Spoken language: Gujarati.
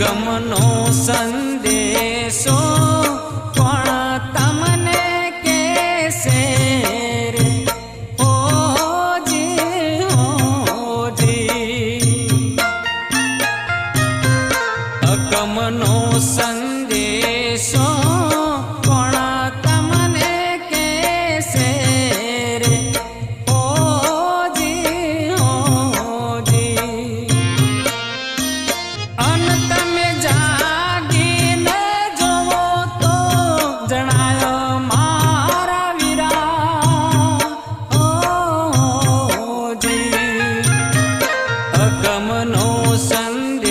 અગમનો સંદેશો પણ તમને કેસે રે? ઓજી ઓજી અગમનો સંદેશો Sunday.